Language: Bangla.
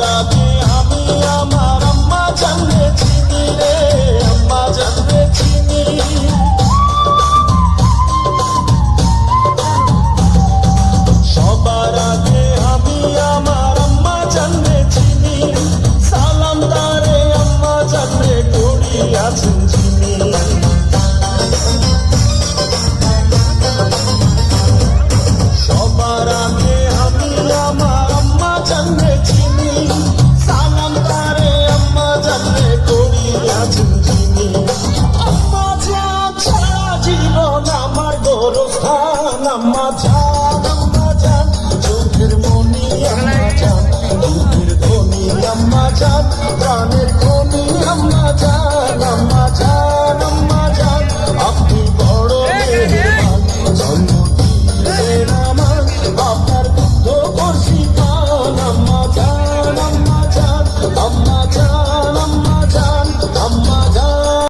সারাতে আমি আমার আম্মা চিনি রে, আম্মা জানলে চিনি। সবার আমি আমার আম্মা চিনি, সালাম তারে আম্মা জানলে করি আছেন আমার গরস্থান আম্মা